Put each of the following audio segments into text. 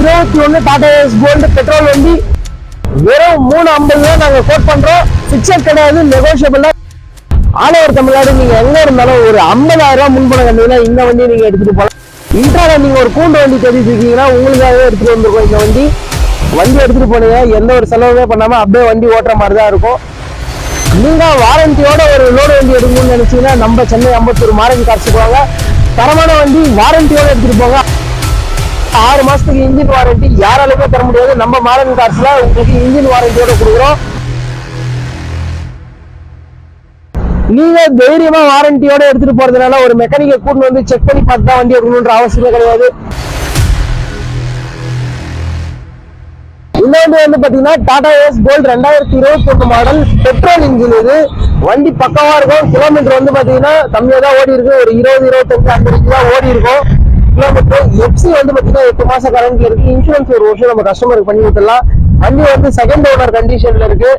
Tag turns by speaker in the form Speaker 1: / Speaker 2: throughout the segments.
Speaker 1: இருபத்தி ஒன்று Tata ace gold petrol வண்டி. வெறும் மூணு ஐம்பது ரூபா நாங்கள் கோட் பண்ணுறோம் பிக்சர் கிடையாது நெகோஷியபிளாக தான் ஆல் ஓவர் தமிழ்நாடு நீங்கள் எங்கே இருந்தாலும் ஒரு ஐம்பதாயிரம் ரூபா முன்பணம் கண்டிங்கன்னா இந்த வண்டி நீங்கள் எடுத்துகிட்டு போகலாம் இன்ட்ரால நீங்கள் ஒரு கூண்டு வண்டி தேடிட்டு இருக்கீங்கன்னா உங்களுக்காகவே எடுத்துகிட்டு வந்திருக்கோம் இந்த வண்டி. வண்டி எடுத்துகிட்டு போனீங்க எந்த ஒரு செலவுமே பண்ணாமல் அப்படியே வண்டி ஓட்டுற மாதிரி தான் இருக்கும். நீங்கள் வாரண்டியோட ஒரு லோடு வண்டி எடுக்கணும்னு நினச்சிங்கன்னா நம்ம சென்னை அம்பத்தூர் மாரஞ்சி காசுக்கு தரமான வண்டி வாரண்டியோட எடுத்துகிட்டு போங்க. ஆறு மாசத்துக்கு இன்ஜின் வாரண்டி யாராலுமே தர முடியாது. நம்ம மாடல் கார்ஸ்ல உங்களுக்கு இன்ஜின் வாரண்டியோட கொடுக்குறோம். நீங்க தைரியமா வாரண்டியோட எடுத்துட்டு போறதுனால ஒரு மெக்கானிக்கை கூட்டு வந்து செக் பண்ணி பார்த்து தான் வண்டி எடுக்கணுன்ற அவசியமே கிடையாது. இந்த வண்டி வந்து பாத்தீங்கன்னா டாடா ஏஸ் கோல்டு ரெண்டாயிரத்தி இருபத்தி ஒன்று மாடல் பெட்ரோல் இன்ஜின் இது. வண்டி பக்கவா இருக்கும். கிலோமீட்டர் வந்து பாத்தீங்கன்னா கம்மியா தான் ஓடி இருக்கு ஒரு இருபது இருபத்தஞ்சு அந்த வரைக்கும் தான் ஓடி இருக்கும் கிலோமீட்டர் எஃப்சி வந்து பாத்தீங்கன்னா எட்டு மாசம் கரண்ட்ல இருக்கு. இன்சூரன்ஸ் ஒரு வருஷம் நம்ம கஸ்டமருக்கு பண்ணி கொடுத்துடலாம். வண்டி வந்து செகண்ட் ஓனர் கண்டிஷன்ல இருக்கு.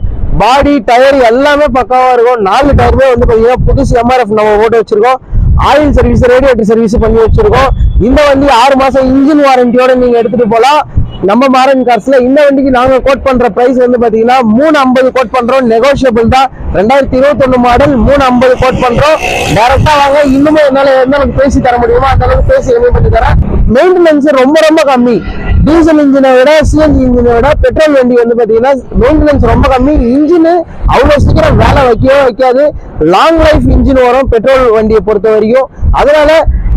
Speaker 1: பாடி டயர் எல்லாமே பக்காவா இருக்கும். நாலு டயருமே வந்து பாத்தீங்கன்னா புதுசு எம்ஆர்எஃப் நம்ம ஓட்டு வச்சிருக்கோம். ஆயில் சர்வீஸ் ரேடியேட்டர் சர்வீஸ் பண்ணி வச்சிருக்கோம். இந்த வண்டி ஆறு மாசம் இன்ஜின் வாரண்டியோட நீங்க எடுத்துட்டு போலாம். நம்ம மாரன் கார்ஸ்ல இந்த வண்டிக்கு நாங்க கோட் பண்ற பிரைஸ் வந்து பாத்தீங்கன்னா மூணு ஐம்பது கோட் பண்றோம். நெகோஷியபிள் தான். ரெண்டாயிரத்தி இருபத்தி ஒண்ணு மாடல் மூணு ஐம்பது கோட் பண்றோம் டேரக்டா வாங்க. இன்னுமே என்னால எந்த அளவுக்கு பேசி தர முடியுமோ அந்த அளவுக்கு பேசி எதுவும் பண்ணி தரேன். மெயின்டெனன்ஸ் ரொம்ப ரொம்ப கம்மி. டீசல் இன்ஜினை விட சிஎன்ஜி இன்ஜினை விட பெட்ரோல் வண்டி வந்து பாத்தீங்கன்னா மெயின்டெனன்ஸ் ரொம்ப கம்மி. இன்ஜின் அவ்வளவு சீக்கிரம் வேலை வைக்கவே வைக்காது. லாங் லைஃப் இன்ஜின் வரும் பெட்ரோல் வண்டியை பொறுத்த வரைக்கும் அதனால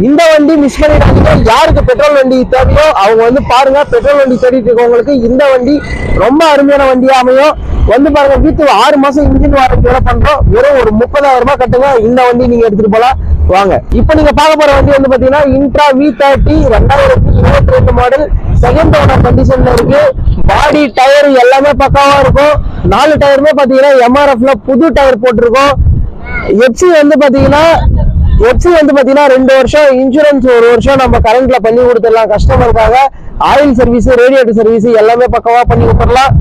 Speaker 1: இந்த வண்டி மிஸ் பண்ணிட்டாங்க யாருக்கு பெட்ரோல் வண்டி தேவையோ அவங்க வந்து பாருங்க பெட்ரோல் வண்டி தேடிட்டு இருக்கவங்களுக்கு இந்த வண்டி ரொம்ப அருமையான வண்டியா அமையும். வந்து பாருங்க வீட்டு ஆறு மாசம் இன்ஜின் வாரண்டியோட பண்றோம். வெறும் ஒரு முப்பதாயிரம் ரூபாய் கட்டுங்க. இந்த வண்டி நீங்க எடுத்துட்டு போலாம். வாங்க. இப்போ நீங்க பார்க்க போற வண்டி வந்து பாத்தீங்கன்னா இன்ட்ரா வி தேர்ட்டி ரெண்டாயிரத்தி இருபத்தி ரெண்டு மாடல் செகண்ட் ஓனர் கண்டிஷன்ல இருக்கு. பாடி டயர் எல்லாமே பக்காவா இருக்கும். நாலு டயருமே பாத்தீங்கன்னா எம்ஆர்எஃப்ல புது டயர் போட்டிருக்கோம். எஃப்சி வந்து பாத்தீங்கன்னா எப்சி வந்து பாத்தீங்கன்னா ரெண்டு வருஷம் இன்சூரன்ஸ் ஒரு வருஷம் நம்ம கரண்ட்ல பண்ணி கொடுத்துடலாம். கஸ்டமருக்காக ஆயில் சர்வீஸ் ரேடியேட்டர் சர்வீஸ் எல்லாமே பக்கவா பண்ணி கொடுத்துடலாம்.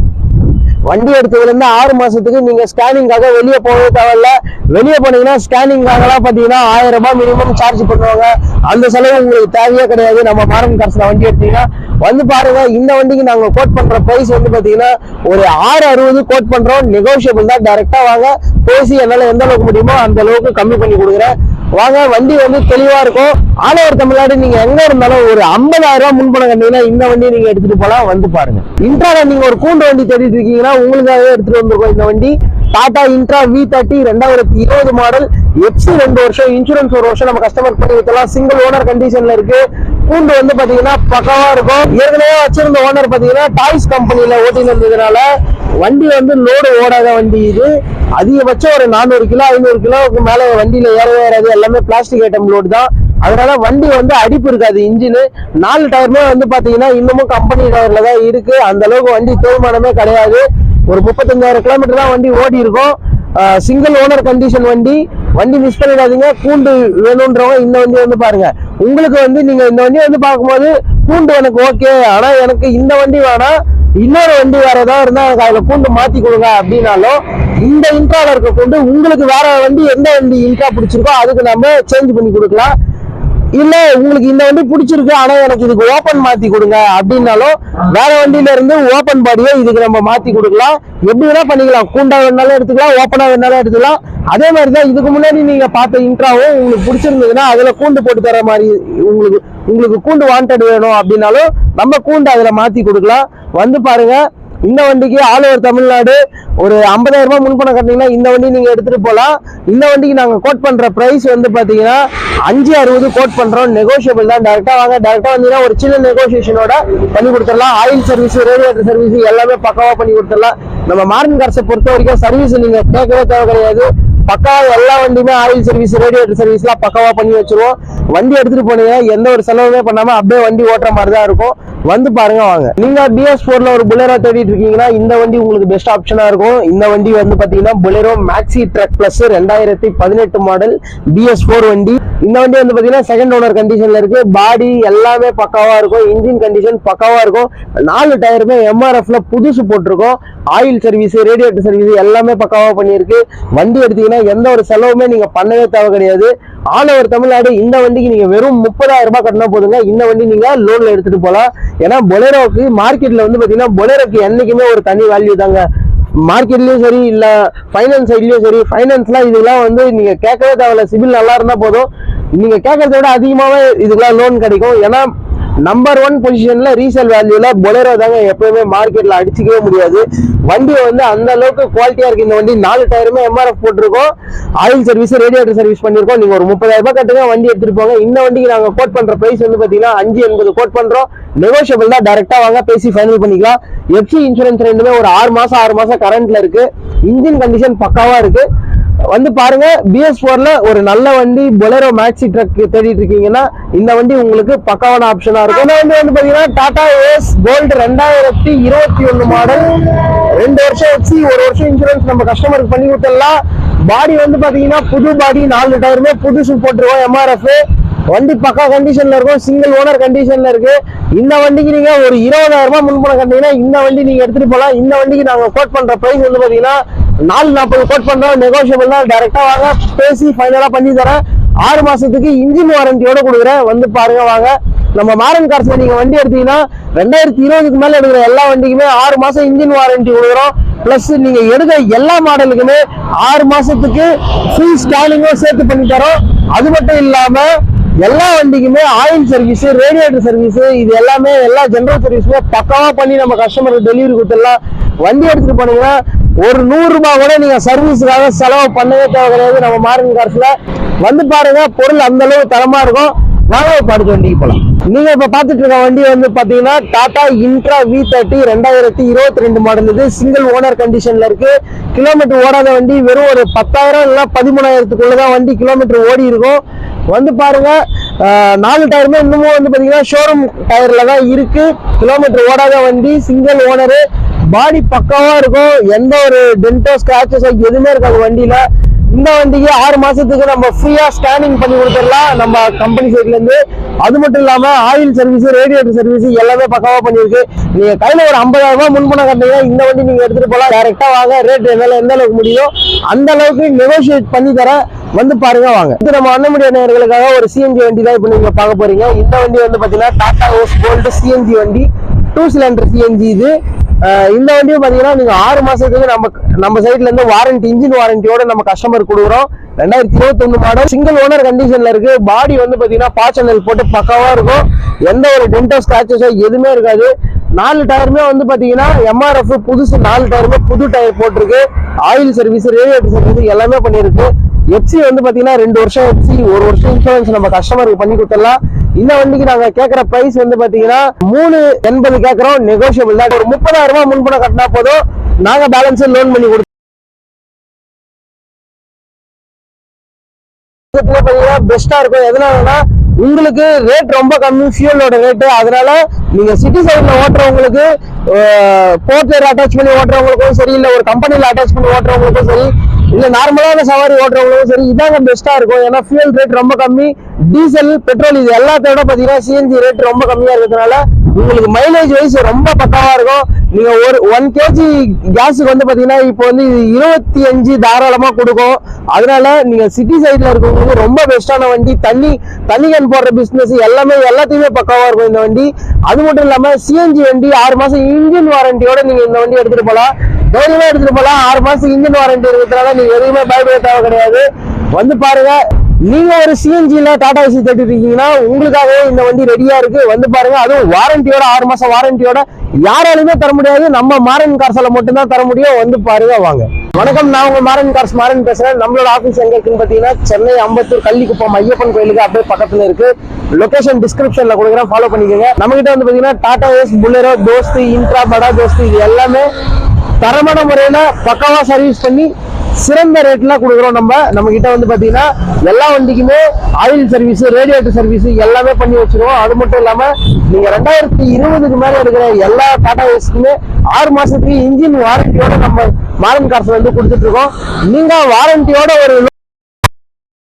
Speaker 1: வண்டி எடுத்ததுலேருந்து ஆறு மாசத்துக்கு நீங்க ஸ்கேனிங்காக வெளியே போகவே தேவையில்ல. வெளியே போனீங்கன்னா ஸ்கேனிங்காகலாம் பார்த்தீங்கன்னா ஆயிரம் ரூபாய் மினிமம் சார்ஜ் பண்ணுவாங்க. அந்த செலவு உங்களுக்கு தேவையே கிடையாது. நம்ம மாரம் கார்ஸ்ல வண்டி எடுத்தீங்கன்னா வந்து பாருங்க இந்த வண்டிக்கு நாங்க கோட் பண்ற பிரைஸ் வந்து பாத்தீங்கன்னா ஒரு ஆறு அறுபது கோட் பண்றோம். நெகோஷியபிள் தான். டைரக்டா வாங்க. பேசி என்னால எந்த அளவுக்கு முடியுமோ அந்த அளவுக்கு கம்மி பண்ணி கொடுக்குறேன். வாங்க வண்டி வந்து தெளிவா இருக்கும். ஆல் ஓவர் தமிழ்நாடு நீங்க எங்க இருந்தாலும் ஒரு 50000 ரூபாய் முன்பணம் கட்டிங்கன்னா இந்த வண்டி நீங்க எடுத்துட்டு போலாம் வந்து பாருங்க. இன்ட்ரால நீங்க ஒரு கூண்டு வண்டி தேடிட்டு இருக்கீங்கன்னா உங்களுக்காகவே எடுத்துட்டு வந்திருக்கோம் இந்த வண்டி. டாடா இன்ட்ரா வி தேர்ட்டி ரெண்டாயிரத்தி இருபது மாடல் எஃப்சி ரெண்டு வருஷம் இன்சூரன்ஸ் ஒரு வருஷம் நம்ம கஸ்டமர் பண்ணி வைக்கலாம் சிங்கிள் ஓனர் கண்டிஷன்ல இருக்கு. கூண்டு வந்து பாத்தீங்கன்னா பக்கவா இருக்கும். ஏற்கனவே வச்சிருந்த ஓனர் பாத்தீங்கன்னா டாய்ஸ் கம்பெனில ஓட்டின்னு இருந்ததுனால வண்டி வந்து லோடு ஓடாத வண்டி இது. அதிகபட்சம் ஒரு நானூறு கிலோ ஐநூறு கிலோவுக்கு மேல வண்டியில ஏறவே ஏறாது. எல்லாமே பிளாஸ்டிக் ஐட்டம் லோடு தான். அதனால வண்டி வந்து அடிப்பு இருக்காது இன்ஜினு. நாலு டயருமே வந்து பாத்தீங்கன்னா இன்னமும் கம்பெனி டயர்ல தான் இருக்கு. அந்த அளவுக்கு வண்டி தேய்மானமே கிடையாது. ஒரு முப்பத்தஞ்சாயிரம் கிலோமீட்டர் தான் வண்டி ஓடி இருக்கும். சிங்கிள் ஓனர் கண்டிஷன் வண்டி. வண்டி மிஸ் பண்ணிடாதீங்க. கூண்டு வேணுன்றவங்க இந்த வண்டி வந்து பாருங்க. உங்களுக்கு வந்து நீங்க இந்த வண்டி வந்து பார்க்கும்போது கூண்டு எனக்கு ஓகே ஆனா எனக்கு இந்த வண்டி வேணாம். இன்னொரு வண்டி வேற ஏதாவது இருந்தால் எனக்கு அதுல கூண்டு மாத்தி கொடுங்க அப்படின்னாலும் இந்த இன்ட்ராவில் இருக்க கொண்டு உங்களுக்கு வேற வண்டி எந்த வண்டி இன்ட்ரா பிடிச்சிருக்கோ அதுக்கு நம்ம சேஞ்ச் பண்ணி கொடுக்கலாம். இல்ல உங்களுக்கு இந்த வண்டி பிடிச்சிருக்கு ஆனா எனக்கு இதுக்கு ஓபன் மாத்தி கொடுங்க அப்படின்னாலும் வேற வண்டியில இருந்து ஓபன் பாடியை இதுக்கு நம்ம மாத்தி கொடுக்கலாம். எப்படி வேணா பண்ணிக்கலாம். கூண்டா வேணாலும் எடுத்துக்கலாம் ஓப்பனா வேணாலும் எடுத்துக்கலாம். அதே மாதிரி தான் இதுக்கு முன்னாடி நீங்க பார்த்த இன்ட்ராவும் உங்களுக்கு பிடிச்சிருந்ததுன்னா அதுல கூண்டு போட்டு தர மாதிரி உங்களுக்கு உங்களுக்கு கூண்டு வாண்டட் வேணும் அப்படின்னாலும் நம்ம கூண்டு அதில் மாற்றி கொடுக்கலாம். வந்து பாருங்க இந்த வண்டிக்கு ஆல் ஓவர் தமிழ்நாடு ஒரு 50000 ரூபாய் முன்பணம் கட்டினீங்கன்னா இந்த வண்டி நீங்க எடுத்துட்டு போகலாம் இந்த வண்டிக்கு நாங்கள் கோட் பண்ற ப்ரைஸ் வந்து பாத்தீங்கன்னா அஞ்சு அறுபது கோட் பண்றோம். நெகோஷியபிள் தான். டேரக்டா வாங்க. டேரக்டா வந்தீங்கன்னா ஒரு சின்ன நெகோசியேஷனோட பண்ணி கொடுத்துடலாம். ஆயில் சர்வீஸ் ரேடியேட்டர் சர்வீஸ் எல்லாமே பக்காவா பண்ணி கொடுத்துடலாம். நம்ம மார்னிங் கார்ஸை பொறுத்த வரைக்கும் சர்வீஸ் நீங்க கேட்கவே தேவை கிடையாது. பக்காவா எல்லா வண்டியுமே ஆயில் சர்வீஸ் ரேடியேட்டர் சர்வீஸ்லாம் பக்காவா பண்ணி வச்சிருவோம். வண்டி எடுத்துட்டு போனீங்க எந்த ஒரு செலவுமே பண்ணாம அப்படியே வண்டி ஓட்டுற மாதிரி தான் இருக்கும். வந்து பாருங்க வாங்க. நீங்க பிஎஸ் போர்ல ஒரு புலேரோ தேடிட்டு இருக்கீங்கன்னா இந்த வண்டி உங்களுக்கு பெஸ்ட் ஆப்ஷனா இருக்கும். இந்த வண்டி வந்து பாத்தீங்கன்னா புலேரோ மேக்ஸி ட்ரக் பிளஸ் ரெண்டாயிரத்தி பதினெட்டு மாடல் பிஎஸ் போர் வண்டி. இந்த வண்டி வந்து பாத்தீங்கன்னா செகண்ட் ஓனர் கண்டிஷன்ல இருக்கு. பாடி எல்லாமே பக்காவா இருக்கும். இன்ஜின் கண்டிஷன் பக்காவா இருக்கும். நாலு டயருமே எம்ஆர்எஃப்ல புதுசு போட்டிருக்கோம். ஆயில் சர்வீஸ் ரேடியேட்டர் சர்வீஸ் எல்லாமே பக்காவா பண்ணியிருக்கு. வண்டி எடுத்தீங்கன்னா பார்த்தீங்கன்னா எந்த ஒரு செலவுமே நீங்க பண்ணவே தேவை கிடையாது. ஆல் ஓவர் தமிழ்நாடு இந்த வண்டிக்கு நீங்க வெறும் முப்பதாயிரம் ரூபாய் கட்டினா போதுங்க. இந்த வண்டி நீங்க லோன்ல எடுத்துட்டு போகலாம். ஏன்னா பொலேரோக்கு மார்க்கெட்ல வந்து பாத்தீங்கன்னா பொலேரோக்கு என்னைக்குமே ஒரு தனி வேல்யூ தாங்க. மார்க்கெட்லயும் சரி இல்ல ஃபைனான்ஸ் சைட்லயும் சரி ஃபைனான்ஸ்லாம் இதெல்லாம் வந்து நீங்க கேட்கவே தேவையில்ல. சிபில் நல்லா இருந்தா போதும். நீங்க கேட்கறத விட அதிகமாவே இதுக்கெல்லாம் லோன் கிடைக்கும். ஏன்னா நம்பர் ஒன் பொசிஷன்ல ரீசேல் வேல்யூல பொலேரோ தாங்க எப்பவுமே மார்க்கெட்ல அடிச்சுக்கவே முடியாது. வண்டி வந்து அந்த அளவுக்கு குவாலிட்டியா இருக்கு. இந்த வண்டி நாலு டயருமே எம்ஆர்எஃப் போட்டிருக்கோம். ஆயில் சர்வீஸ் ரேடியேட்டர் சர்வீஸ் பண்ணிருக்கோம். நீங்க ஒரு முப்பதாயிரம் ரூபாய் கட்டுங்க வண்டி எடுத்துட்டு போங்க. இந்த வண்டிக்கு நாங்க கோட் பண்ற பிரைஸ் வந்து பாத்தீங்கன்னா அஞ்சு எண்பது கோட் பண்றோம். நெகோஷியபிள் தான் டைரக்டா வாங்க பேசி ஃபைனல் பண்ணிக்கலாம். எஃப்சி இன்சூரன்ஸ் ரெண்டுமே ஒரு ஆறு மாசம் ஆறு மாசம் கரண்ட்ல இருக்கு. இன்ஜின் கண்டிஷன் பக்காவா இருக்கு. வந்து பாருங்க பிஎஸ் போர்ல ஒரு நல்ல வண்டி பொலரோ மேக்ஸி ட்ரக் தேடிட்டு இருக்கீங்கன்னா இந்த வண்டி உங்களுக்கு பக்காவான ஆப்ஷனா இருக்கும். இந்த வண்டி வந்து பாத்தீங்கன்னா டாடா ஏஸ் கோல்டு ரெண்டாயிரத்தி இருபத்தி ஒண்ணு மாடல் ரெண்டு வருஷம் வச்சு ஒரு வருஷம் இன்சூரன்ஸ் நம்ம கஸ்டமருக்கு பண்ணி கொடுத்துடலாம். பாடி வந்து பாத்தீங்கன்னா புது பாடி நாலு டயருமே புதுசு போட்டுருவோம் எம்ஆர்எஃப் வண்டி பக்கா கண்டிஷன்ல இருக்கும் சிங்கிள் ஓனர் கண்டிஷன்ல இருக்கு. இந்த வண்டிக்கு நீங்க ஒரு இருபதாயிரம் ரூபாய் முன்பணம் கட்டினீங்கன்னா இந்த வண்டி நீங்க எடுத்துட்டு போலாம். இந்த வண்டிக்கு நாங்க கோட் பண்ற பிரைஸ் வந்து பாத்தீங்கன்னா நாலு நாற்பது கோட் பண்றோம் நெகோஷியபிள் டைரக்டா வாங்க. பேசி ஃபைனலா பண்ணி தரேன். ஆறு மாசத்துக்கு இன்ஜின் வாரண்டியோட கொடுக்குறேன். வந்து பாருங்க வாங்க. நம்ம மாரன் கார்ஸ்ல நீங்க வண்டி எடுத்தீங்கன்னா ரெண்டாயிரத்தி இருபதுக்கு மேல எடுக்கிற எல்லா வண்டிக்குமே ஆறு மாசம் இன்ஜின் வாரண்டி கொடுக்குறோம். பிளஸ் நீங்க எடுக்கிற எல்லா மாடலுக்குமே ஆறு மாசத்துக்கு ஃப்ரீ ஸ்கேனிங்கும் சேர்த்து பண்ணி தரோம். அது மட்டும் இல்லாம எல்லா வண்டிக்குமே ஆயில் சர்வீஸ் ரேடியேட்டர் சர்வீஸ் இது எல்லாமே எல்லா ஜென்ரல் சர்வீஸுமே பக்காவா பண்ணி நம்ம கஸ்டமருக்கு டெலிவரி கொடுத்துடலாம். வண்டி எடுத்துட்டு போனீங்கன்னா ஒரு நூறு ரூபாய் கூட நீங்க சர்வீஸுக்காக செலவு பண்ணவே தேவை கிடையாது நம்ம மார்னிங் கார்ஸ்ல வந்து பாருங்க பொருள் அந்த அளவு தரமா இருக்கும். வாங்க இப்ப அடுத்த வண்டிக்கு போலாம். நீங்க இப்ப பாத்துட்டு இருக்க வண்டி வந்து பாத்தீங்கன்னா டாடா இன்ட்ரா வி தேர்ட்டி ரெண்டாயிரத்தி இருபத்தி ரெண்டு மாடல் இது. சிங்கிள் ஓனர் கண்டிஷன்ல இருக்கு. கிலோமீட்டர் ஓடாத வண்டி வெறும் ஒரு பத்தாயிரம் இல்ல பதிமூணாயிரத்துக்குள்ளதான் வண்டி கிலோமீட்டர் ஓடி இருக்கும். வந்து பாருங்க நாலு டயருமே இன்னமும் வந்து பாத்தீங்கன்னா ஷோரூம் டயர்ல தான் இருக்கு. கிலோமீட்டர் ஓடாத வண்டி சிங்கிள் ஓனரு பாடி பக்காவா இருக்கும். எந்த ஒரு டென்டோ ஸ்கிராச்சஸ் எதுவுமே இருக்காது வண்டியில. இந்த வண்டிக்கு ஆறு மாசத்துக்கு நம்ம ஃப்ரீயா ஸ்கேனிங் பண்ணி கொடுத்துடலாம் நம்ம கம்பெனி சைட்ல இருந்து. அது மட்டும் இல்லாம ஆயில் சர்வீஸ் ரேடியேட்டர் சர்வீஸ் எல்லாமே பக்கவா பண்ணிருக்கு நீங்க கையில ஒரு ஐம்பதாயிரம் ரூபாய் முன்பணம் கட்டினா இந்த வண்டி நீங்க எடுத்துட்டு போலாம் டைரக்டா வாங்க. ரேட் என்னால எந்த அளவுக்கு முடியும் அந்த அளவுக்கு நெகோசியேட் பண்ணி தரேன் வந்து பாருங்க வாங்க. இது நம்ம அண்ணமுடிய நேர்களுக்காக ஒரு சிஎன்ஜி வண்டி தான் இப்போ நீங்க பார்க்க போறீங்க. இந்த வண்டி வந்து பாத்தீங்கன்னா டாடா ஹோஸ் கோல்டு சிஎன்ஜி வண்டி. டூ சிலிண்டர் சிஎன்ஜி இது. இந்த வண்டியும் பார்த்தீங்கன்னா நீங்க ஆறு மாசத்துக்கு நம்ம நம்ம சைட்ல இருந்து வாரண்டி இன்ஜின் வாரண்டியோட நம்ம கஸ்டமர் கொடுக்குறோம். ரெண்டாயிரத்தி இருபத்தி ஒண்ணு மாடல் சிங்கிள் ஓனர் கண்டிஷன்ல இருக்கு. பாடி வந்து பாத்தீங்கன்னா பாச்சனல் போட்டு பக்காவாக இருக்கும். எந்த ஒரு டென்டோ ஸ்கிராச்சஸோ எதுவுமே இருக்காது. நாலு டயருமே வந்து பாத்தீங்கன்னா எம்ஆர்எஃப் புதுசு நாலு டயருமே புது டயர் போட்டிருக்கு. ஆயில் சர்வீஸ் ரேடியேட்டர் சர்வீஸ் எல்லாமே பண்ணிருக்கு எஃப்சி வந்து பாத்தீங்கன்னா ரெண்டு வருஷம் எஃப்சி ஒரு வருஷம் இன்சூரன்ஸ் நம்ம கஸ்டமருக்கு பண்ணி கொடுத்துடலாம். இந்த வண்டிக்கு நாங்க கேக்குற பிரைஸ் வந்து பாத்தீங்கன்னா மூணு எண்பது கேக்குறோம். நெகோசியபிள் தான். ஒரு முப்பதாயிரம் ரூபாய் முன்பணம் கட்டினா போதும். நாங்க பேலன்ஸ் லோன் பண்ணி கொடுத்து பாத்தீங்கன்னா பெஸ்டா இருக்கும். எதனாலன்னா உங்களுக்கு ரேட் ரொம்ப கம்மி ஃபியூலோட ரேட்டு அதனால நீங்கள் சிட்டி சைட்ல ஓட்டுறவங்களுக்கு போர்ட்ல அட்டாச் பண்ணி ஓட்டுறவங்களுக்கும் சரி இல்லை ஒரு கம்பெனியில் அட்டாச் பண்ணி ஓட்டுறவங்களுக்கும் சரி இல்ல நார்மலான சவாரி ஓட்டுறவங்களுக்கும் சரி இதாங்க பெஸ்ட்டாக இருக்கும். ஏன்னா ஃபியூல் ரேட் ரொம்ப கம்மி. டீசல் பெட்ரோல் இது எல்லாத்தோட பார்த்தீங்கன்னா சிஎன்ஜி ரேட் ரொம்ப கம்மியாக இருக்கிறதுனால உங்களுக்கு மைலேஜ் வைஸ் ரொம்ப பக்காவாக இருக்கும். நீங்கள் ஒரு ஒன் கேஜி கேஸுக்கு வந்து பார்த்தீங்கன்னா இப்போ வந்து இது இருபத்தி அஞ்சு தாராளமாக கொடுக்கும். அதனால நீங்கள் சிட்டி சைடில் இருக்கவங்களுக்கு ரொம்ப பெஸ்ட்டான வண்டி தண்ணி தண்ணி கேன் போடுற பிஸ்னஸ் எல்லாமே எல்லாத்தையுமே பக்காவாக இருக்கும் இந்த வண்டி. அது மட்டும் இல்லாமல் சிஎன்ஜி வண்டி ஆறு மாதம் இன்ஜின் வாரண்டியோட நீங்கள் இந்த வண்டி எடுத்துகிட்டு போகலாம் தைரியமாக எடுத்துகிட்டு போகலாம் ஆறு மாதம் இன்ஜின் வாரண்டி இருக்கிறதுனால நீங்கள் எதுவுமே பயப்பட தேவை கிடையாது. வந்து பாருங்கள் நீங்க ஒரு சிஎன்ஜில டாடா ஏசி தேடி இருக்கீங்கன்னா உங்களுக்காகவே இந்த வண்டி ரெடியா இருக்கு. வந்து பாருங்க அதுவும் வாரண்டியோட ஆறு மாசம் வாரண்டியோட யாராலுமே தர முடியாது. நம்ம மாரன் கார்ஸ்ல மட்டும்தான் தர முடியும். வந்து பாருங்க வாங்க. வணக்கம் நான் உங்க மாரன் கார்ஸ் மாரன் பேசுறேன். நம்மளோட ஆபீஸ் எங்க இருக்குன்னு பாத்தீங்கன்னா சென்னை அம்பத்தூர் கள்ளிக்குப்பம் ஐயப்பன் கோயிலுக்கு அப்படியே பக்கத்துல இருக்கு. லொகேஷன் டிஸ்கிரிப்ஷன்ல கொடுக்குறேன். ஃபாலோ பண்ணிக்கோங்க. நம்ம கிட்ட வந்து பாத்தீங்கன்னா Tata Ace Bolero Dost Intra Bada Dost இது எல்லாமே தரமான முறையில பக்காவா சர்வீஸ் பண்ணி சிறந்த ரேட்லாம் கொடுக்குறோம் நம்ம. நம்ம கிட்ட வந்து பார்த்தீங்கன்னா எல்லா வண்டிக்குமே ஆயில் சர்வீஸ் ரேடியேட்டர் சர்வீஸ் எல்லாமே பண்ணி வச்சிருவோம் அது மட்டும் இல்லாம நீங்க ரெண்டாயிரத்தி இருபதுக்கு மேலே இருக்கிற எல்லா டாடா ஏஸ்க்குமே ஆறு மாசத்துக்கு இன்ஜின் வாரண்டியோட நம்ம மாரன் காசு வந்து கொடுத்துட்டு இருக்கோம். நீங்க வாரண்டியோட ஒரு